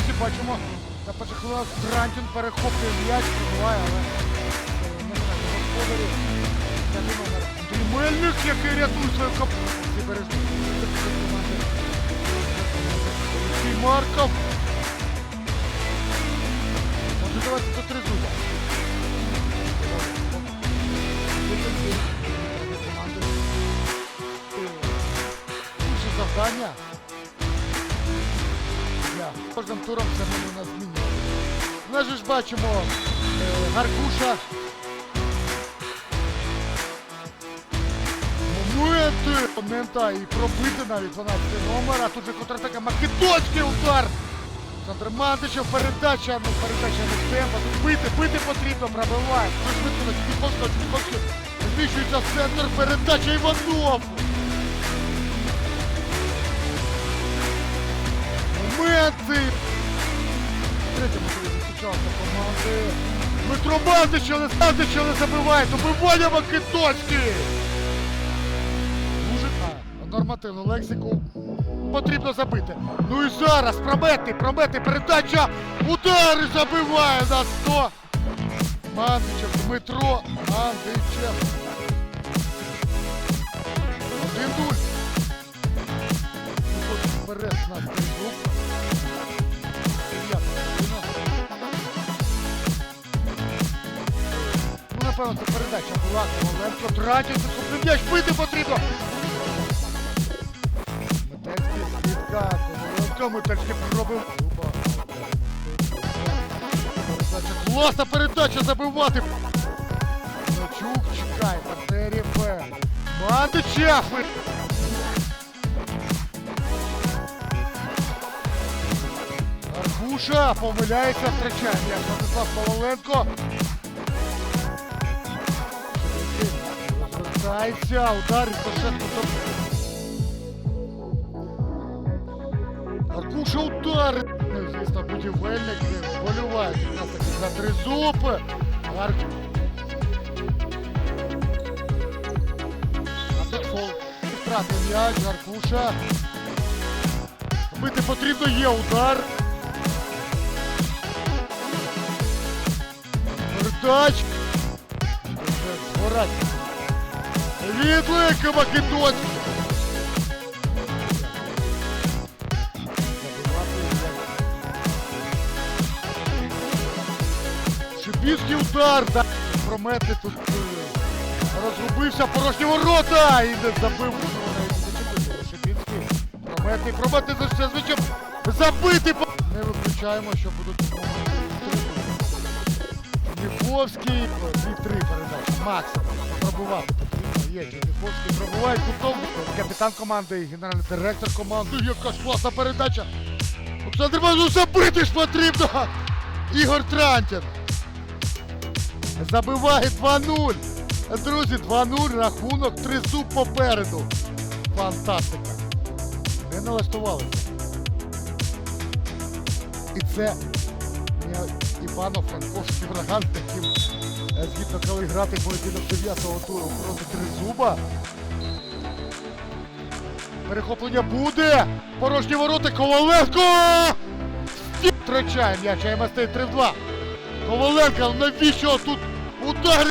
Наразі бачимо на перших хвилинах Трантін перехоплює м'яч, пробиває, але е, не який рятує свою. Ці. Олексій Марков. Отже, давайте до три зуба. Команди. Завдання. Кожним туром може у нас змінювати. Ми ж бачимо е, Гаркуша. Моменти! Момента і пробити навіть 12 номер, а тут же контратака Македонський удар! Олександр Мандичев, передача, ну передача не темпа, тут бити, бити потрібно, пробиває. Швидко на Чудіковського, Чудіковський зміщується центр, передача Іванов! Моменти! Третьому турі команди. Дмитро Мандичев, не Мандичев не забиває, добивання Македонський! Дуже нормативну лексику потрібно забити. Ну і зараз промети, промети, передача, удари забиває на 100. Мандичев, Дмитро Мандичев. 1-0. Вперед на напевно, це передача була Коваленко. М'яч, бити потрібно. Метельський слідка, Коваленко, Метельський пробив. Класна передача забивати. Ночук чекає, партнерів. Мандичев. Аркуша помиляється, втрачає м'яч. Владислав Коваленко. Розвертається, удар і Сашенко. Аркуша удар. Ну, звісно, будівельник болюває. У нас таки за три зупи. Арк... А тут фол. Втратив м'яч, Аркуша. Бити потрібно, є удар. Передач. Згорать. Відлика Македонський. Шипівський удар. Да. Промети тут е, розгубився порожні ворота і не забив. Промети, промети за все звичайно. Забити. Не виключаємо, що будуть моменти. Черніховський, дві-три передачі, максимум. Пробувати. Є, Черніховський пробуває кутом. Капітан команди, генеральний директор команди. Яка ж класна передача. Олександр ну забити ж потрібно. Ігор Трантін. Забиває 2-0. Друзі, 2-0, рахунок, три зуб попереду. Фантастика. Не налаштувалися. І це Івано-Франковський ураган, яким е, згідно коли грати поєдинок 9-го туру проти Тризуба. Перехоплення буде! Порожні ворота Коваленко! Втрачає м'яч, МСТ 3 в 2. Коваленко, навіщо тут удар?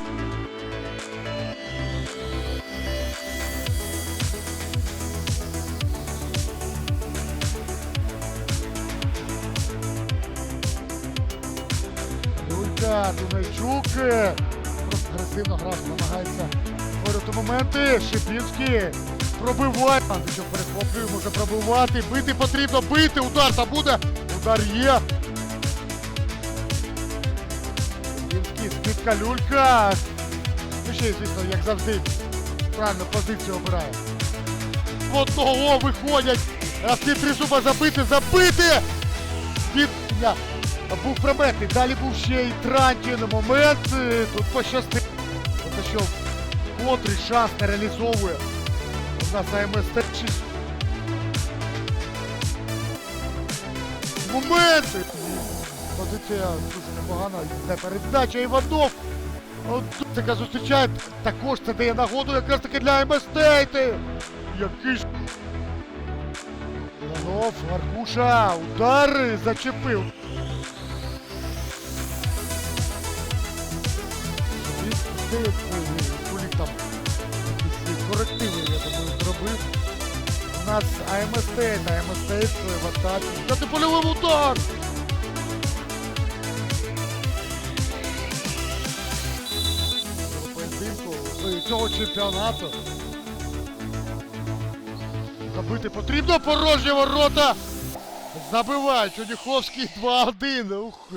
Дунайчук. Просто агресивно грав, намагається створювати моменти. Шипінський пробиває. Андичев перехоплює, може пробивати. Бити потрібно, бити. Удар там буде. Удар є. Шипінський, скидка люлька. Ну ще, звісно, як завжди, правильно позицію обирає. Одного виходять. А ці три зуба забити, забити! Від був прометний. Далі був ще й Трантін момент. Е, Тут пощастило. Це що котрий шанс не реалізовує. У нас АМСТ 6. Моменти! Позиція дуже непогана. Йде передача Іванов. Така зустрічає. Також це дає нагоду якраз таки для МСТ. Який ж Знов Аркуша, удари зачепив. Він де кулік там корективи, я думаю, зробив. У нас АМСТ, та АМСТ в атаці. Дати польовий удар! Поєдинку цього чемпіонату. Забити потрібно порожні ворота. Забиває Чудіховський 2-1. Ух.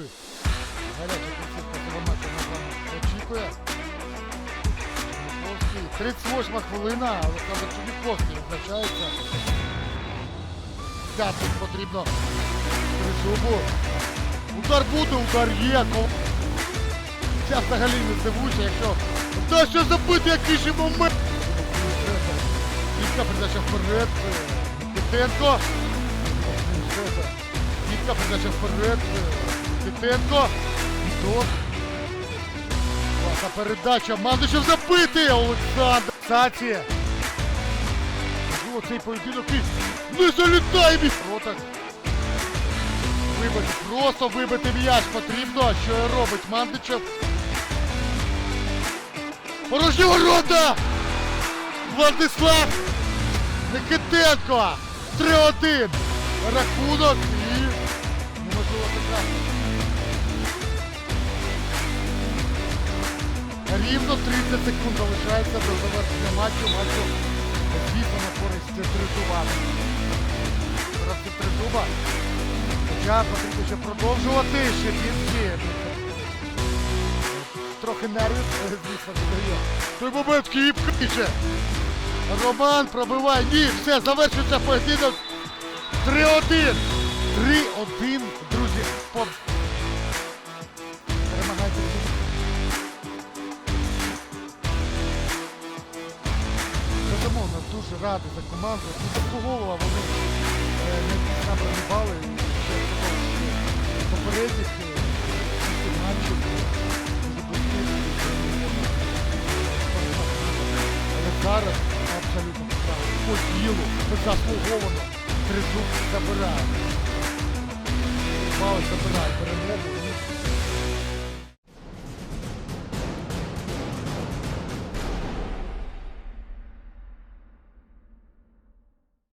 Гаряча кінцівка цього нас очікує. Чудіховський. 38 хвилина, Олександр Чудіховський визначається. П'ятим потрібно Тризубу. Удар буде, удар є. Кол- Я взагалі не здивуюся, якщо вдасться забити якийсь ще момент. Кілька передача вперед. Титенко. Кілька передача вперед. Титенко. Тут. Класна передача. Мандичев забити. Олександр. Саті. Можливо, цей поєдинок і не залітає між ротах. Вибити, просто вибити м'яч потрібно. Що і робить Мандичев. Порожні ворота! Владислав Никитенко! 3-1! Рахунок і неможливо така. Рівно 30 секунд залишається до завершення матчу. Матчу звісно на користь Тризуба. Зараз це Тризуба. Хоча потрібно ще продовжувати, ще більше. Трохи нервів, звісно, додає. Той момент Київ криче. Роман пробиває. Ні, все, завершується поєдинок. 3-1. 3-1, друзі. Безумовно, дуже радий за команду. Ну, заслуговувала вони е, якісь набрані бали. Ще попередніх е. Але зараз абсолютно. По ділу, заслуговано. Тризуб забирає. Бали забирає перемогу.